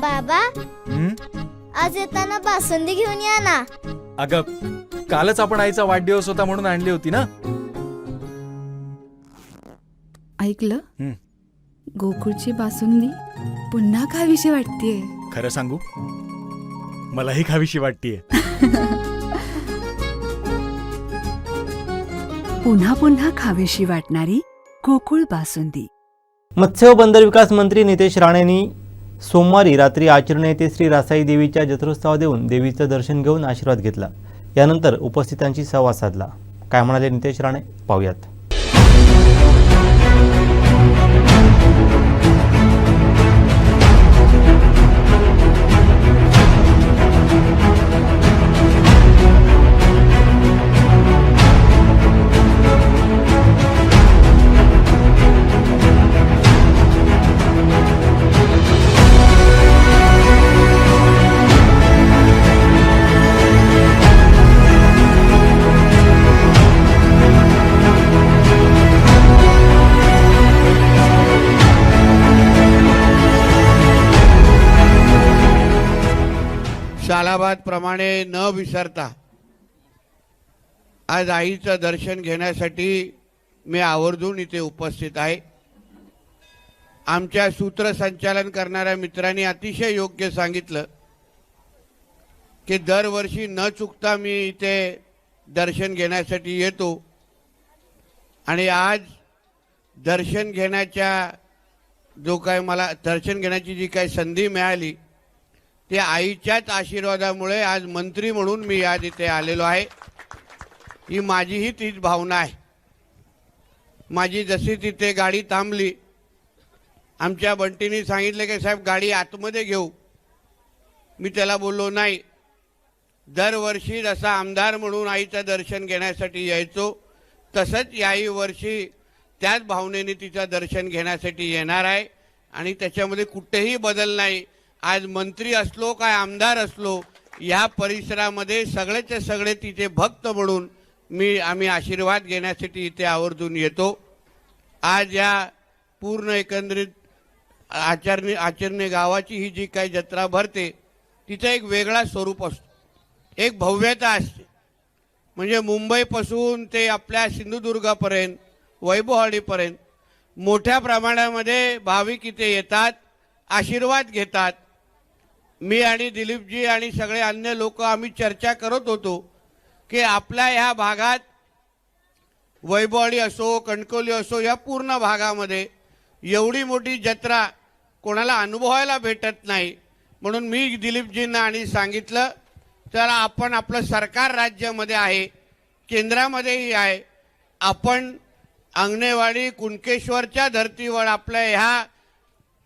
बाबा. हं? आज येताना बासुंदी घेऊन या ना. अगं कालच आपण आईचा वाढदिवस होता म्हणून आणली होती ना? ऐकलं? हं. गोकुळची बासुंदी पुन्हा खावीशी वाटतेय. खरं सांगू? मलाही खावीशी वाटतीये. पुन्हा पुन्हा खावीशी वाटणारी गोकुळ बासुंदी. मत्स्य व बंदर विकास मंत्री नितेश राणेंनी सोमवारी रात्री आचरण येथे श्री रासाई देवीच्या जत्रोत्सव देऊन देवीचं दर्शन घेऊन आशीर्वाद घेतला. यानंतर उपस्थितांशी संवाद साधला. काय म्हणाले नितेश राणे? पाहूयात. प्रमाणे न विसरता आज आईचं दर्शन घेण्यासाठी मी आवर्जून इथे उपस्थित आहे. आमच्या सूत्रसंचालन करणाऱ्या मित्रांनी अतिशय योग्य सांगितलं की दरवर्षी न चुकता मी इथे दर्शन घेण्यासाठी येतो. आणि आज दर्शन घेण्याच्या जो काय मला दर्शन घेण्याची जी काही संधी मिळाली ते आईच्याच आशीर्वादामुळे आज मंत्री म्हणून मी आज इथे आलेलो आहे. ही माझीही तीच भावना आहे. माझी जशी तिथे गाडी थांबली आमच्या बंटीनी सांगितले की साहेब गाडी आतमध्ये घेऊ. मी त्याला बोललो नाही दरवर्षी जसा आमदार म्हणून आईचं दर्शन घेण्यासाठी यायचो तसंच याही वर्षी त्याच भावनेने तिचं दर्शन घेण्यासाठी येणार आहे आणि त्याच्यामध्ये कुठेही बदल नाही. आज मंत्री असलो काय आमदार असलो या परिसरामध्ये सगळेचे सगळे तिचे भक्त म्हणून मी आम्ही आशीर्वाद घेण्यासाठी इथे आवर्जून येतो. आज या पूर्ण एकंदरीत आचरणे आचरणे गावाची ही जी काही जत्रा भरते तिचं एक वेगळा स्वरूप असतो. एक भव्यता असते. म्हणजे मुंबईपासून ते आपल्या सिंधुदुर्गापर्यंत वैभववाडीपर्यंत मोठ्या प्रमाणामध्ये भाविक इथे येतात आशीर्वाद घेतात मी आणि दिलीपजी आणि सगळे अन्य लोक आम्ही चर्चा करत होतो की आपल्या ह्या भागात वैभववाडी असो कणकोली असो या पूर्ण भागामध्ये एवढी मोठी जत्रा कोणाला अनुभवायला भेटत नाही. म्हणून मी दिलीपजींना आणि सांगितलं तर आपण आपलं सरकार राज्यामध्ये आहे केंद्रामध्येही आहे. आपण अंगणेवाडी कुणकेश्वरच्या धर्तीवर आपल्या ह्या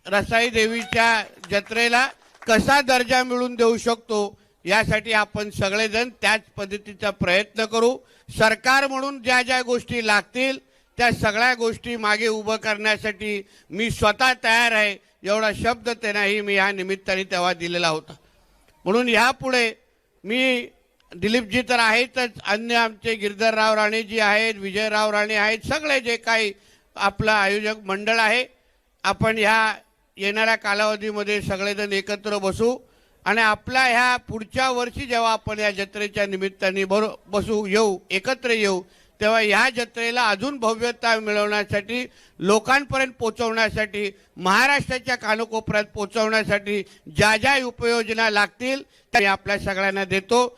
रसाई देवीच्या जत्रेला कसा दर्जा मिळून देऊ शकतो यासाठी आपण सगळेजण त्याच पद्धतीचा प्रयत्न करू. सरकार म्हणून ज्या ज्या गोष्टी लागतील त्या सगळ्या गोष्टी मागे उभं करण्यासाठी मी स्वतः तयार आहे. एवढा शब्द ते नाही मी या निमित्ताने तेव्हा दिलेला होता. म्हणून ह्यापुढे मी दिलीपजी तर आहेतच अन्य आमचे गिरधरराव राणेजी आहेत विजयराव राणे आहेत सगळे जे काही आपलं आयोजक मंडळ आहे आपण ह्या येणाऱ्या कालावधीमध्ये सगळेजण एकत्र बसू आणि आपल्या ह्या पुढच्या वर्षी जेव्हा आपण या जत्रेच्या निमित्ताने बरो बसू येऊ एकत्र येऊ तेव्हा ह्या जत्रेला अजून भव्यता मिळवण्यासाठी लोकांपर्यंत पोचवण्यासाठी महाराष्ट्राच्या कानकोपऱ्यात पोचवण्यासाठी ज्या ज्या उपयोजना लागतील त्या आपल्या सगळ्यांना देतो.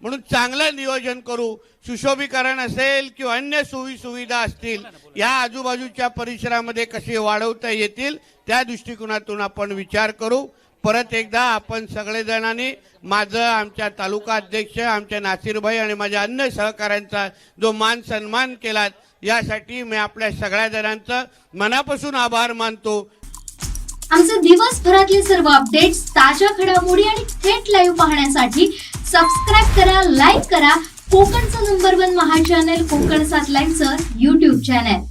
म्हणून चांगलं नियोजन करू. सुशोभीकरण असेल किंवा अन्य सोयी सुविधा असतील या आजूबाजूच्या परिसरामध्ये कसे वाढवता येतील त्या दृष्टिकोनातून आपण विचार करू. परत एकदा आपण सगळेजणांनी माझं आमच्या तालुका अध्यक्ष आमच्या नासिरभाई आणि माझ्या अन्य सहकाऱ्यांचा जो मान सन्मान केलात यासाठी मी आपल्या सगळ्या जणांचं मनापासून आभार मानतो. आमचे दिवसभरातले सर्व अपडेट्स ताज्या घडामोडी आणि थेट लाईव्ह पाहण्यासाठी सबस्क्राईब करा लाईक करा. कोकणचं number one Maha channel Kokan सात लाईव्हचं युट्यूब चॅनल